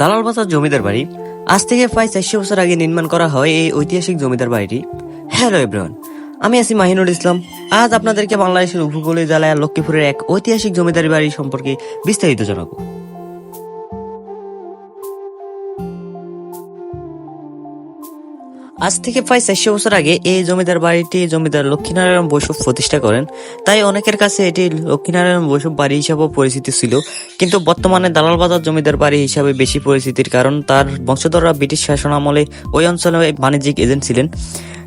দালাল বাজার জমিদার বাড়ি। আজ থেকে প্রায় চারশো বছর আগে নির্মাণ করা হয় এই ঐতিহাসিক জমিদার বাড়িটি। হ্যালো এভরিওয়ান আমি আছি মাহিনুর ইসলাম। আজ আপনাদেরকে বাংলাদেশের উপকূলীয় জেলায় লক্ষ্মীপুরের এক ঐতিহাসিক জমিদারি বাড়ি সম্পর্কে বিস্তারিত জানাব। আজ থেকে প্রায় চারশো বছর আগে এই জমিদার বাড়িটি জমিদার লক্ষ্মীনারায়ণ বৈষ্ণব প্রতিষ্ঠা করেন। তাই অনেকের কাছে এটি লক্ষ্মীনারায়ণ বৈষ্ণব বাড়ি হিসাবেও পরিচিত ছিল। কিন্তু বর্তমানে দালাল বাজার জমিদার বাড়ি হিসাবে বেশি পরিচিতির কারণ তার বংশধররা ব্রিটিশ শাসন আমলে ওই অঞ্চলে বাণিজ্যিক এজেন্ট ছিলেন।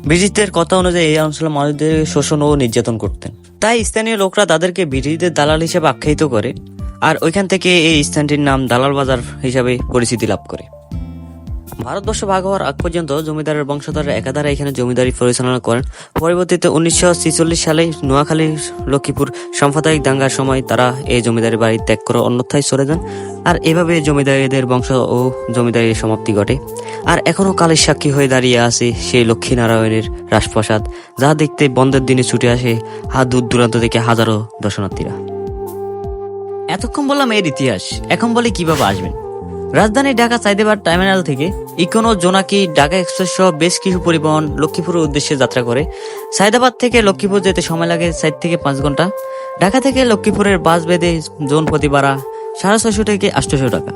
ব্রিটিশদের কথা অনুযায়ী এই অঞ্চলের মানুষদের শোষণ ও নির্যাতন করতেন। তাই স্থানীয় লোকরা তাদেরকে ব্রিটিশদের দালাল হিসেবে আখ্যায়িত করে। আর ওইখান থেকে এই স্থানটির নাম দালাল বাজার হিসাবে পরিচিতি লাভ করে। ভারতবর্ষ ভাগ হওয়ার আগ পর্যন্ত জমিদারের বংশধররা একাধারে এখানে জমিদারি পরিচালনা করেন। পরবর্তীতে উনিশশো সালে নোয়াখালী, লক্ষ্মীপুর সাম্প্রদায়িক দাঙ্গার সময় তারা এই জমিদারি বাড়ি ত্যাগ করে অন্যথায় সরে যান। আর এভাবে জমিদারিদের বংশ ও জমিদারির সমাপ্তি ঘটে। আর এখনও কালের সাক্ষী হয়ে দাঁড়িয়ে আছে সেই লক্ষ্মীনারায়ণের রাজপ্রাসাদ, যা দেখতে বন্ধের দিনে ছুটে আসে হাত দূর দূরান্ত থেকে হাজারো দর্শনার্থীরা। এতক্ষণ বললাম এর ইতিহাস, এখন বলে কীভাবে আসবেন? রাজধানী ঢাকা সাইদেবাদ টার্মিনাল থেকে ইকোনো জোনাকি ঢাকা এক্সপ্রেস সহ বেশ কিছু পরিবহন লক্ষ্মীপুরের উদ্দেশ্যে যাত্রা করে। সাইদাবাদ থেকে লক্ষ্মীপুর যেতে সময় লাগে চার থেকে পাঁচ ঘণ্টা। ঢাকা থেকে লক্ষ্মীপুরের বাস বেঁধে জোন প্রতি ভাড়া সাড়ে ছয়শো থেকে আটশোশো টাকা।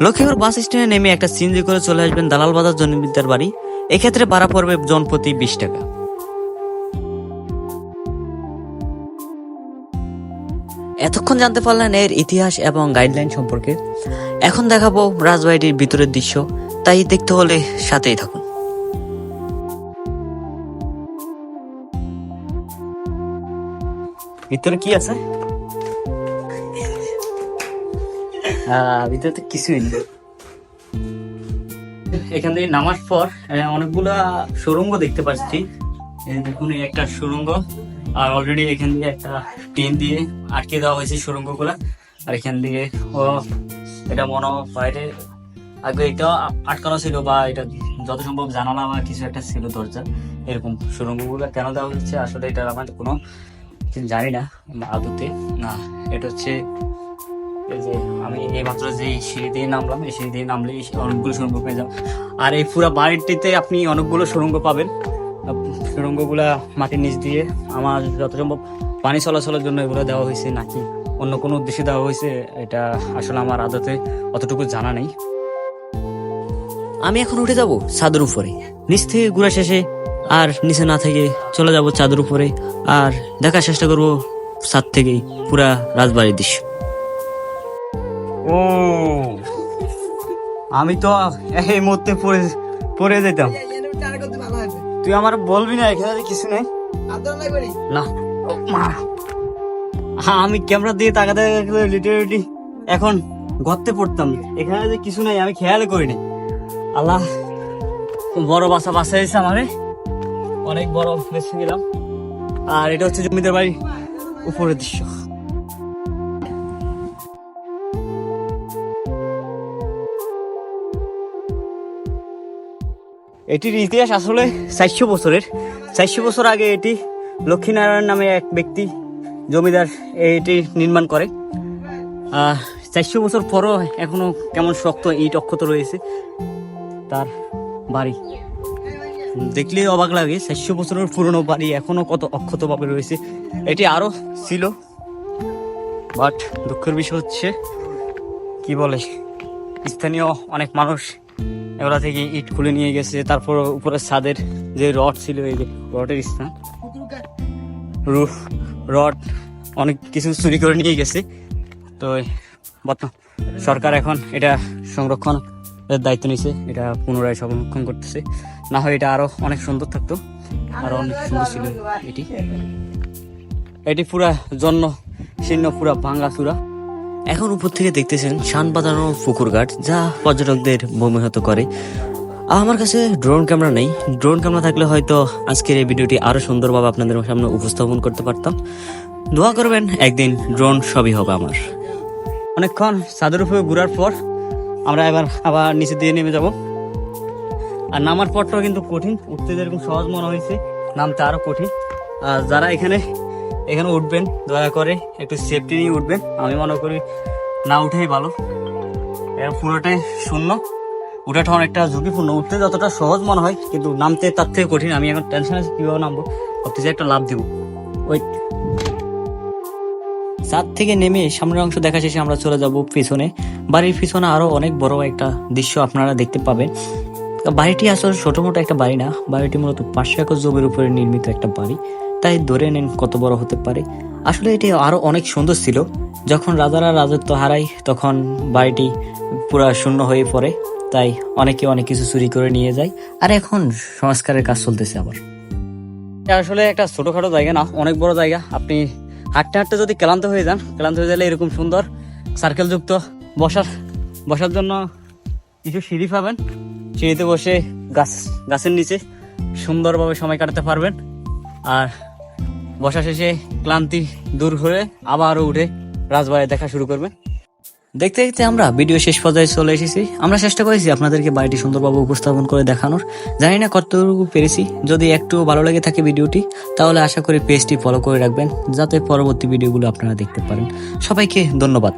লক্ষ্মীপুর বাস স্ট্যান্ডে নেমে একটা সিনজি করে চলে আসবেন দালাল বাজার জনবিদ্যার বাড়ি। এক্ষেত্রে ভাড়া পড়বে জন প্রতি বিশ টাকা। এতক্ষণ জানতে পারলেন এর ইতিহাস এবং গাইডলাইন সম্পর্কে। এখন দেখাবো রাজবাড়িটির ভিতরের দৃশ্য। তাই দেখতে হলে সাথেই থাকুন। ভিতরে কি আছে? ভিতরে তো কিছুই নেই। এখান থেকে নামার পর অনেকগুলা সুরঙ্গ দেখতে পাচ্ছি। দেখুন একটা সুরঙ্গ। আর অলরেডি এখান দিয়ে একটা টিন দিয়ে আটকে দেওয়া হয়েছে সুরঙ্গগুলা আর এখান ও এটা মনে বাইরে আগে এটা আটকানো ছিল বা এটা যত সম্ভব জানালা বা কিছু একটা ছিল দরজা এরকম সুরঙ্গগুলা কেন দেওয়া হচ্ছে আসলে এটা আমার কোনো জানি না আদতে না, এটা হচ্ছে এই যে আমি এইমাত্র যে সিঁড়ি দিয়ে নামলাম, এই সিঁড়ি দিয়ে নামলে অনেকগুলো সুরঙ্গ পেয়ে যাও। আর এই পুরো বাড়িটিতে আপনি অনেকগুলো সুরঙ্গ পাবেন। সুরঙ্গগুলা মাটির নিচ দিয়ে আমার যত সম্ভব পানি চলাচলের জন্য এগুলো দেওয়া হয়েছে নাকি? অন্য কোনো উদ্দেশ্যে দেওয়া হয়েছে এটা আসলে আমার আদতে অতটুকু জানা নেই। আমি এখন উঠে যাব চাদর উপরে। নিচ থেকে ঘুরা শেষে আর নিচে না থেকে চলে যাব চাদর উপরে। আর দেখার চেষ্টা করব ছাদ থেকেই পুরা রাজবাড়ির দৃশ্য। ও আমি তো এই মুহূর্তে পড়ে পড়ে যেতাম। তুই আমার বলবি না এখানে কিছু নেই। না। ও মা। আমি ক্যামেরা দিয়ে তাকাতে লিটারেটি এখন গর্তে পড়তাম। এখানে যে কিছু নাই, আমি খেয়াল করিনি। আল্লাহ বড় বাসা বাসা এসে আমারে। অনেক বড় বেছে গেলাম। আর এটা হচ্ছে জমিদার বাড়ি উপরের দৃশ্য। এটির ইতিহাস আসলে চারশো বছরের। চারশো বছর আগে এটি লক্ষ্মীনারায়ণ নামে এক ব্যক্তি জমিদার এটি নির্মাণ করে। চারশো বছর পরও এখনও কেমন শক্ত ইট অক্ষত রয়েছে। তার বাড়ি। দেখলে অবাক লাগে, চারশো বছরের পুরনো বাড়ি এখনও কত অক্ষতভাবে রয়েছে। এটি আরও ছিল, বাট দুঃখের বিষয় হচ্ছে, কি বলে, স্থানীয় অনেক মানুষ এগুলা থেকে ইট খুলে নিয়ে গেছে। তারপর উপরে ছাদের যে রড ছিল, এই রডের স্থান রু- রড, অনেক কিছু চুরি করে নিয়ে গেছে। তো বর্তমান সরকার এখন এটা সংরক্ষণ দায়িত্ব নিছে এটা পুনরায় সংরক্ষণ করতেছে। না হয় এটা আরও অনেক সুন্দর থাকতো, আরও অনেক সুন্দর ছিল এটি। এটি পুরা জন্য শীর্ণ, পুরা ভাঙ্গা চূড়া। এখন উপর থেকে দেখতেছেন শান বাঁধানো পুকুর ঘাট, যা পর্যটকদের মোহিত করে। আমার কাছে ড্রোন ক্যামেরা নেই। ড্রোন ক্যামেরা থাকলে হয়তো আজকের এই ভিডিওটি আরও সুন্দরভাবে আপনাদের সামনে উপস্থাপন করতে পারতাম। দোয়া করবেন, একদিন ড্রোন সবই হবে আমার। অনেকক্ষণ ছাদের উপরে ঘোরার পর আমরা এবার আবার নিচে দিয়ে নেমে যাব। আর নামার পরটাও কিন্তু কঠিন, উঠতে যেরকম সহজ মনে হয়েছে, নামতে আরও কঠিন। আর যারা এখানে এখানে উঠবেন, দয়া করে একটু সেফটি নিয়ে উঠবেন। আমি মনে করি না উঠেই ভালো। এর পুরোটাই শূন্য। ওঠাটা অনেকটা ঝুঁকিপূর্ণ। উঠতে যতটা সহজ মনে হয়, কিন্তু নামতে তার থেকে কঠিন। আমি এখন টেনশন আছে, কীভাবে নামবো? ভাবতেছি একটা লাভ দিব। ওই ছাদ থেকে নেমে সামনের অংশ দেখা শেষে আমরা চলে যাব পিছনে। বাড়ির পিছনে আরও অনেক বড় একটা দৃশ্য আপনারা দেখতে পাবেন। বাড়িটি আসলে ছোটো মোটো একটা বাড়ি না, বাড়িটি মূলত পাঁচশো একর জমির উপরে নির্মিত একটা বাড়ি। তাই ধরে নেন কত বড় হতে পারে। আসলে এটি আরও অনেক সুন্দর ছিল। যখন রাজারা রাজত্ব হারায়, তখন বাড়িটি পুরা শূন্য হয়ে পড়ে। তাই অনেকে অনেক কিছু চুরি করে নিয়ে যায়। আর এখন সংস্কারের কাজ চলতেছে আবার। আসলে একটা ছোটোখাটো জায়গা না, অনেক বড় জায়গা। আপনি হাঁটতে হাঁটতে যদি ক্লান্ত হয়ে যান, ক্লান্ত হয়ে গেলে এরকম সুন্দর সার্কেল যুক্ত বসার বসার জন্য কিছু সিঁড়ি পাবেন। সিঁড়িতে বসে গাছ, গাছের নিচে সুন্দরভাবে সময় কাটাতে পারবেন। আর বসা শেষে ক্লান্তি দূর হয়ে আবারও উঠে রাজবাড়ি দেখা শুরু করবেন। দেখতে দেখতে আমরা ভিডিও শেষ পর্যায়ে চলে এসেছি। আমরা চেষ্টা করেছি আপনাদেরকে বাড়িটি সুন্দরভাবে উপস্থাপন করে দেখানোর। জানি না কতটুকু পেরেছি। যদি একটু ভালো লেগে থাকে ভিডিওটি, তাহলে আশা করি পেজটি ফলো করে রাখবেন, যাতে পরবর্তী ভিডিওগুলো আপনারা দেখতে পারেন। সবাইকে ধন্যবাদ।